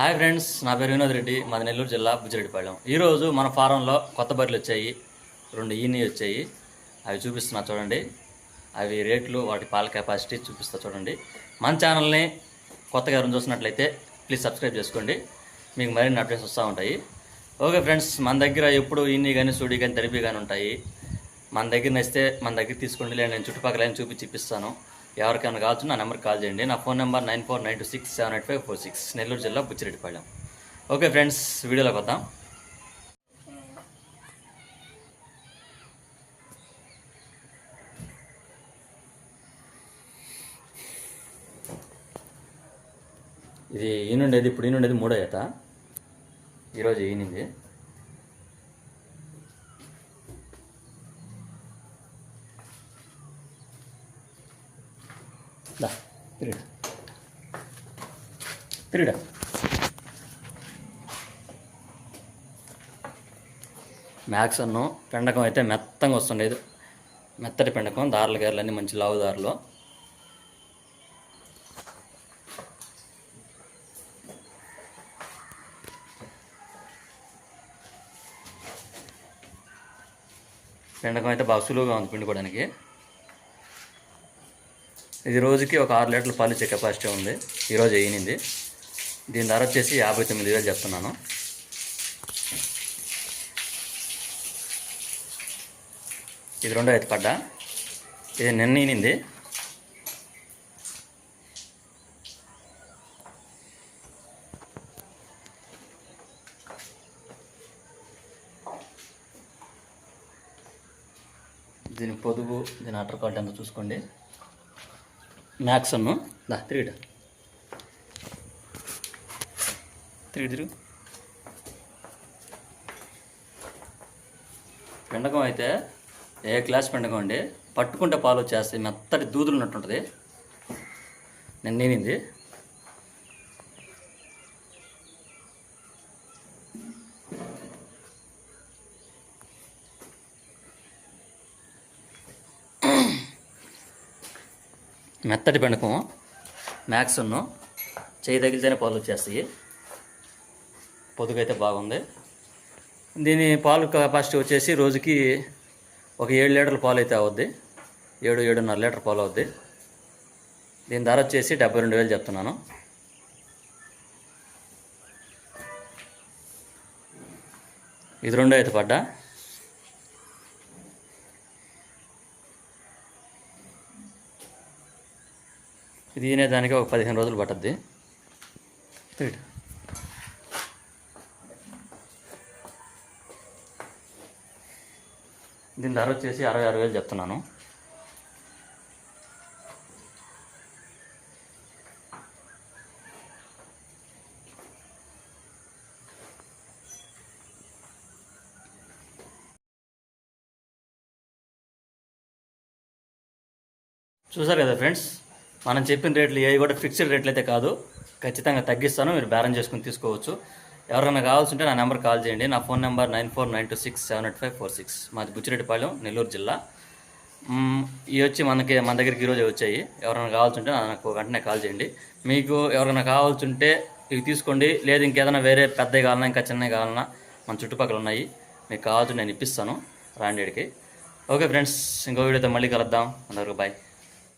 Hi friends నా పేరు వినోద్ రెడ్డి మాది నెల్లూరు జిల్లా బుజ్జిరెడ్డిపాళెం ఈరోజు మన ఫారంలో కొత్త బర్రెలు వచ్చాయి రెండు ఈని వచ్చాయి. అవి చూపిస్తున్నా చూడండి. అవి రేట్లు వాటి పాల కెపాసిటీ చూపిస్తా చూడండి. మన ఛానల్ని కొత్తగా ఎవరైనా చూసినట్లయితే ప్లీజ్ సబ్స్క్రైబ్ చేసుకోండి. మీకు మరిన్ని అప్డేట్స్ వస్తూ ఉంటాయి. ఓకే ఫ్రెండ్స్ మన దగ్గర ఎప్పుడు ఇన్ని కానీ సూడి కానీ తెరపీ కానీ ఉంటాయి. మన దగ్గర నచ్చితే మన దగ్గర తీసుకోండి లేదా నేను చుట్టుపక్కల ఏం చూపించి ఇప్పిస్తాను. ఎవరికైనా కావచ్చు నా నెంబర్కి కాల్ చేయండి. నా phone number nine four nine two six seven eight five four six. Nellore జిల్లా బుచ్చిరెడ్డిపాళెం ఓకే ఫ్రెండ్స్ వీడియోలోకి వద్దాం. ఇది ఈనుండేది ఇప్పుడు ఈనుండేది మూడో ఈత ఈరోజు ఈనింది దా తిరిగిడ తిరిగిడ మ్యాక్స్ అన్నం పెండకం అయితే మెత్తంగా వస్తుండేది మెత్తటి పెండకం దారులు గేర్లు అన్నీ మంచి లావు దారులు పెండకం అయితే బాగా సులువుగా ఉంది పిండుకోవడానికి. ఇది రోజుకి ఒక ఆరు లీటర్ల పాలు ఇచ్చే కెపాసిటీ ఉంది. ఈరోజు వేయనింది. దీని ధర వచ్చేసి యాభై తొమ్మిది వేలు చెప్తున్నాను. ఇది రెండో ఐదు పడ్డ. ఇది నిన్న ఈనింది దీని పొదుగు దీని అటర్ క్వాలిటీ ఎంత చూసుకోండి. మ్యాక్స్ అన్ను దా తిరిగిట తిరిగి తిరుగు. పెండకం అయితే ఏ క్లాస్ పెండకం అండి? పట్టుకుంటే పాలు వచ్చేస్తాయి. మెత్తటి దూదులు ఉన్నట్టుంటుంది నేను నేనింది. మెత్తటి పెండకం మ్యాక్స్ ఉన్ను. చేయి తగిలితేనే పాలు వచ్చేస్తాయి. పొదుగైతే బాగుంది. దీని పాలు కెపాసిటీ వచ్చేసి రోజుకి ఒక ఏడు లీటర్ల పాలు అయితే అవుద్ది. ఏడు ఏడున్నర లీటర్ పాలు అవుద్ది. దీని ధర వచ్చేసి డెబ్బై రెండు వేలు చెప్తున్నాను. ఇది రెండో అయితే పడ్డా. ఇది తినేదానికి ఒక పదిహేను రోజులు పట్టద్ది. తిరిగి. దీని ధర వచ్చేసి అరవై ఆరు వేలు చెప్తున్నాను. చూసారు కదా ఫ్రెండ్స్? మనం చెప్పిన రేట్లు ఏవి కూడా ఫిక్స్డ్ రేట్లు అయితే కాదు. ఖచ్చితంగా తగ్గిస్తాను మీరు బేరం చేసుకుని తీసుకోవచ్చు. ఎవరైనా కావాల్సింటే నా నెంబర్ కాల్ చేయండి. నా phone number nine four nine two six seven eight five four six మాది బుచ్చిరెడ్డిపాలెం నెల్లూరు జిల్లా. ఇవి వచ్చి మనకి మన దగ్గరికి ఈరోజు వచ్చాయి. ఎవరైనా కావాల్సింటే నాకు వెంటనే కాల్ చేయండి. మీకు ఎవరైనా కావాల్సింటే ఇవి తీసుకోండి. లేదు ఇంకేదైనా వేరే పెద్దవి కావాలన్నా ఇంకా చిన్నవి కావాలన్నా మన చుట్టుపక్కల ఉన్నాయి. మీకు కావాల్సి నేను ఇప్పిస్తాను. రాండేడికి. ఓకే ఫ్రెండ్స్ ఇంకో వీడియోతో మళ్ళీ కలుద్దాం. అందరికీ బాయ్